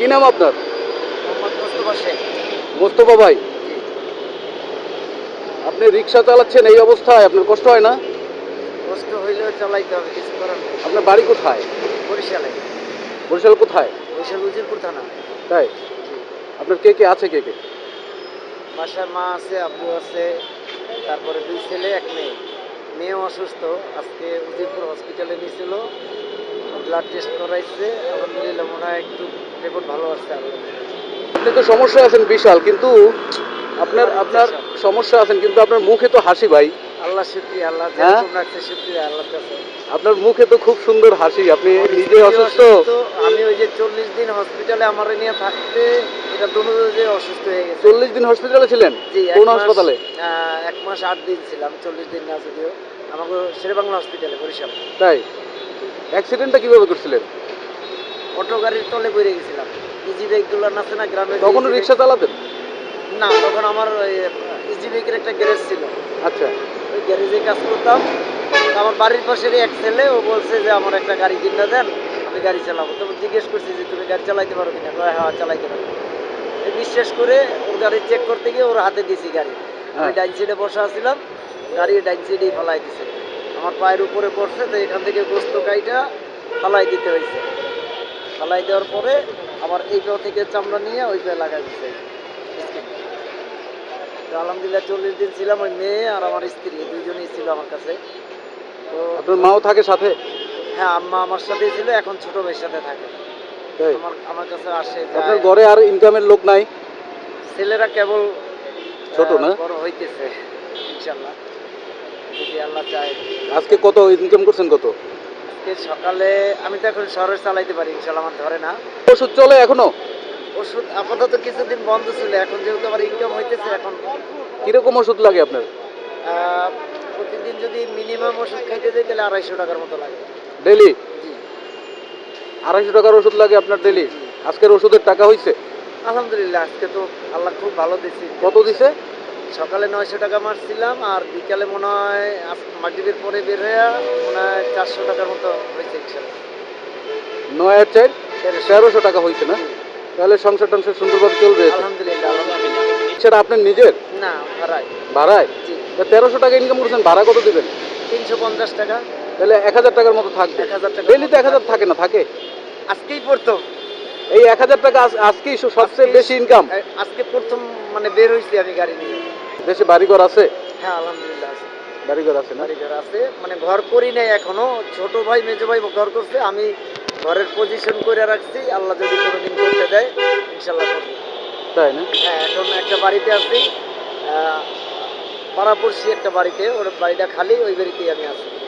কি নাম আপনার? মোস্তফা ভাই। আপনি রিক্সা চালাচ্ছেন এই অবস্থায় আপনার কষ্ট হয় না? কষ্ট হইলেও চালাইতে হবে কিছু করার নেই। আপনার বাড়ি কোথায়? বরিশালে। বরিশাল কোথায়? বরিশাল উজিরপুর থানা। তাই? আপনার কে কে আছে কে কে? বাসার মা আছে আব্বু আছে তারপরে দুই ছেলে এক মেয়ে। মেয়েও অসুস্থ আজকে উজিরপুর হসপিটালে নিয়েছিল। ব্লাড টেস্ট করাইছে। আলহামদুলিল্লাহ মনে হয় একটু ভালো আপনি তো সমস্যা আছেন বিশাল কিন্তু আপনার আপনার সমস্যা আছেন কিন্তু আপনার মুখে তো হাসি ভাই। আল্লাহ শুক্রিয়া আল্লাহ হ্যাঁ? রাখছে শুক্রিয়া আল্লাহর কাছে। আপনার মুখে তো খুব সুন্দর হাসি আপনি নিজে অসুস্থ। আমি ওই যে চল্লিশ দিন হসপিটালে আমার নিয়ে থাকতে এটা দুটো যে অসুস্থ হয়ে গেছে। চল্লিশ দিন হসপিটালে ছিলেন? কোন হাসপাতালে? এক মাস আট দিন ছিলাম চল্লিশ দিন না যদিও। আমাকে শেরেবাংলা হসপিটালে বরিশাল। তাই? অ্যাক্সিডেন্টটা কীভাবে করছিলেন? অটো গাড়ির তলে পড়ে গেছিলাম। ইজি বাইকগুলো আছে না গ্রামে তখন রিক্সা চালাতেন? না তখন আমার ইজি বাইকের একটা গ্যারেজ ছিল। আচ্ছা। ওই গ্যারেজে কাজ করতাম। আমার বাড়ির পাশের এক ছেলে ও বলছে যে আমার একটা গাড়ি কিনে দেন আমি গাড়ি চালাবো। তো জিজ্ঞেস করছি যে তুমি গাড়ি চালাইতে পারো কিনা? হ্যাঁ চালাইতে পারো। বিশ্বাস করে ওর গাড়ি চেক করতে গিয়ে ওর হাতে দিয়েছি গাড়ি। আমি হ্যাঁ। ডাইন সাইডে বসা আছিলাম। গাড়ি ডাইন সাইডেই ফালাই দিছে। আমার পায়ের উপরে পড়ছে তো এখান থেকে গোস্ত কাইটা ফালাই দিতে হয়েছে। ফালাই দেওয়ার পরে আমার এই পা থেকে চামড়া নিয়ে ওই পায়ে লাগাই skin। তো আলহামদুলিল্লাহ চল্লিশ দিন ছিলাম ওই মেয়ে আর আমার স্ত্রী দুইজনেই ছিল আমার কাছে। তো আপনার মাও থাকে সাথে? হ্যাঁ আম্মা আমার সাথে ছিল এখন ছোট ভাইয়ের সাথে থাকে। আমার আমার কাছে আসে আপনার ঘরে আর ইনকামের লোক নাই? ছেলেরা কেবল ছোট না? বড় হইতেছে ইনশাল্লাহ যদি আল্লাহ চায়। আজকে কত ইনকাম করছেন কত? আজকে সকালে আমি তো এখন শহরে চালাইতে পারি ইনশাল্লাহ আমার ধরে না। ওষুধ চলে এখনও? ওষুধ আপাতত কিছুদিন বন্ধ ছিল এখন যেহেতু আমার ইনকাম হইতেছে এখন কীরকম ওষুধ লাগে আপনার? আহ, প্রতিদিন যদি মিনিমাম ওষুধ খাইতে যাই তাহলে আড়াইশো টাকার মতো লাগে। ডেলি জি। আড়াইশো টাকার ওষুধ লাগে আপনার ডেলি আজকের ওষুধের টাকা হয়েছে আলহামদুলিল্লাহ আজকে তো আল্লাহ খুব ভালো দিচ্ছি কত দিছে? সকালে নয়শো টাকা মারছিলাম আর বিকালে মনে হয় মাগরিবের পরে বের হয়ে মনে হয় চারশো টাকার মতো হয়েছে নয় চার? তেরোশো। টাকা হয়েছে না? তাহলে সংসার টংসার সুন্দরভাবে চলবে আলহামদুলিল্লাহ সেটা আপনার নিজের? না ভাড়ায়। ভাড়ায়? তেরোশো টাকা ইনকাম করছেন ভাড়া কত দিবেন? তিনশো পঞ্চাশ টাকা। তাহলে এক হাজার টাকার মতো থাকবে। এক হাজার টাকা ডেলি তো এক হাজার থাকে না থাকে? আজকেই প্রথম এই এক হাজার টাকা আজকেই সব- সবচেয়ে বেশি ইনকাম আজকে প্রথম মানে বের হয়েছি আমি গাড়ি নিয়ে। দেশে বাড়িঘর আছে? হ্যাঁ আলহামদুলিল্লাহ আছে। বাড়িঘর আছে না? বাড়ি ঘর আছে। মানে ঘর করি নাই এখনও। ছোট ভাই মেজো ভাই ঘর করছে। আমি ঘরের পজিশন করে রাখছি। আল্লাহ যদি কোনোদিন করতে দেয় ইনশাল্লাহ করব। তাই না? হ্যাঁ এখন একটা বাড়িতে আছি। পাড়াপড়শি একটা বাড়িতে। ওর বাড়িটা খালি ওই বাড়িতেই আমি আছি।